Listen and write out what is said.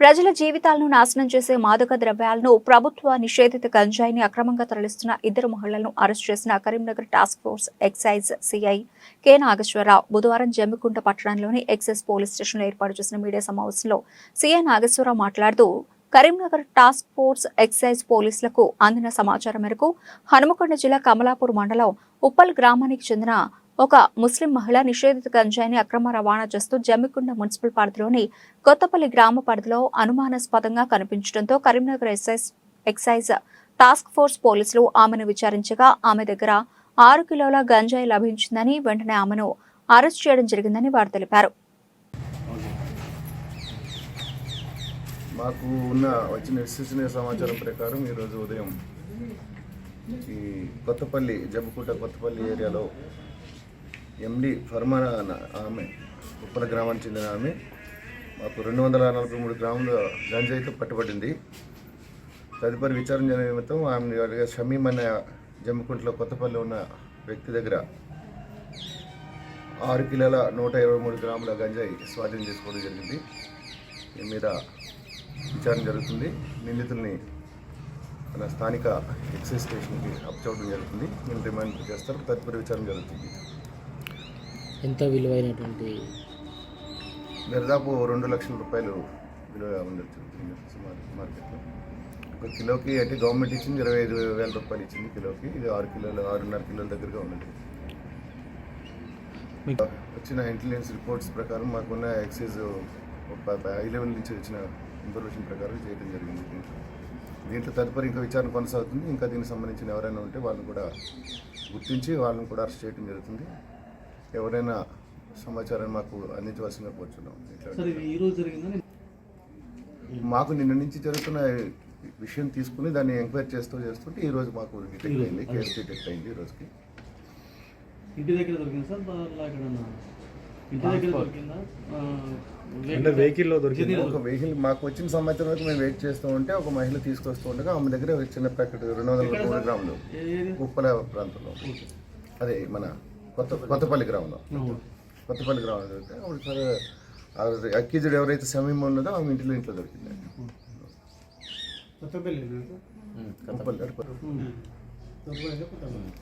ప్రజల జీవితాలను నాశనం చేసే మాదక ద్రవ్యాలను ప్రభుత్వ నిషేధిత గంజాయిని అక్రమంగా తరలిస్తున్న ఇద్దరు మహిళలను అరెస్ట్ చేసిన Karimnagar task force excise CI K. Nageswara Rao బుధవారం జమ్మికుంట పట్టణంలోని ఎక్సైజ్ పోలీస్ స్టేషన్లో ఏర్పాటు చేసిన మీడియా సమావేశంలో సిఐ నాగేశ్వరరావు మాట్లాడుతూ కరీంనగర్ టాస్క్ ఫోర్స్ ఎక్సైజ్ పోలీసులకు అందిన సమాచారం మేరకు హనుమకొండ జిల్లా కమలాపూర్ మండలం ఉప్పల్ గ్రామానికి చెందిన ఒక ముస్లిం మహిళ నిషేధిత గంజాయిని అక్రమ రవాణా చేస్తూ జమ్మికుండ మున్సిపల్ పరిధిలోని కొత్తపల్లి గ్రామ పరిధిలో అనుమానాస్పదంగా కనిపించడంతో Karimnagar excise excise task force పోలీసులు ఆమెను విచారించగా ఆమె దగ్గర ఆరు కిలోల గంజాయి లభించిందని వెంటనే ఆమెను అరెస్ట్ చేయడం జరిగిందని వారు తెలిపారు. మాకు ఉన్న వచ్చిన విశ్వసనీయ సమాచారం ప్రకారం ఈరోజు ఉదయం ఈ కొత్తపల్లి జబ్బుకుంట కొత్తపల్లి ఏరియాలో ఎండి ఫర్మానా ఆమె ఉప్పల గ్రామానికి చెందిన ఆమె. మాకు రెండు వందల నలభై మూడు గ్రాముల గంజాయితో పట్టుబడింది. తదుపరి విచారణ జరిగిన నిమిత్తం ఆమె షమీం అనే జమ్మికుంట్లో కొత్తపల్లి ఉన్న వ్యక్తి దగ్గర ఆరు కిలోల నూట ఇరవై మూడు గ్రాముల గంజాయి స్వాధీనం చేసుకోవడం జరిగింది. దీని మీద విచారణ జరుగుతుంది. నిందితుల్ని మన స్థానిక ఎక్సైజ్ స్టేషన్కి అప్పచెప్పడం జరుగుతుంది. నేను రిమాండ్ చేస్తారు తదుపరి విచారణ జరుగుతుంది. ఎంత విలువైనటువంటి దాదాపు రెండు లక్షల రూపాయలు విలువ ఉండొచ్చు సుమారు మార్కెట్లో. ఒక కిలోకి అంటే గవర్నమెంట్ ఇచ్చింది ఇరవై ఐదు వేల రూపాయలు ఇచ్చింది కిలోకి. ఇది ఆరు కిలోలు ఆరున్నర కిలోల దగ్గరగా ఉన్నది మీకు వచ్చిన ఇంటెలిజెన్స్ రిపోర్ట్స్ ప్రకారం మాకున్న ఎక్సైజ్ హై లెవెల్ నుంచి వచ్చిన ఇన్ఫర్మేషన్ ప్రకారం చేయడం జరిగింది దీంట్లో. దీంట్లో తదుపరి ఇంకా విచారణ కొనసాగుతుంది. ఇంకా దీనికి సంబంధించిన ఎవరైనా ఉంటే వాళ్ళని కూడా గుర్తించి వాళ్ళని కూడా అరెస్ట్ చేయడం జరుగుతుంది. ఎవరైనా సమాచారాన్ని మాకు అందించవలసిందిగా కోరుచున్నాం. మాకు నిన్న నుంచి జరుగుతున్న విషయం తీసుకుని దాన్ని ఎంక్వైరీ చేస్తూ చేస్తుంటే ఈ రోజు మాకు డిటెక్ట్ అయింది కేసు డిటెక్ట్ అయింది ఈ రోజుకి. ఇంటి దగ్గర దొరికింది సార్? బాగా ఎక్కడన్నా ఇంటి దగ్గర దొరికిందా? ఆ, అంటే వెహికల్లో దొరికింది? ఒక వెహికల్ మాకు వచ్చిన సమాచారం వరకు మేము వెయిట్ చేస్తూ ఉంటే ఒక మహిళ తీసుకొస్తూ ఉండగా ఆమె దగ్గర ఒక చిన్న ప్యాకెట్ రెండు వందల? గ్రాములు? ఉప్పల ప్రాంతంలో. అదే మన కొత్త కొత్తపల్లి గ్రామంలో. కొత్తపల్లి గ్రామంలో దొరికితే అప్పుడు సరే అక్కిజుడు ఎవరైతే సమీపం ఉన్నదో ఆమె ఇంటిలో ఇంట్లో దొరికింది. కొత్తపల్లి కొత్తపల్లి ఉమ్. కొత్తపల్లి కొత్తపల్లి.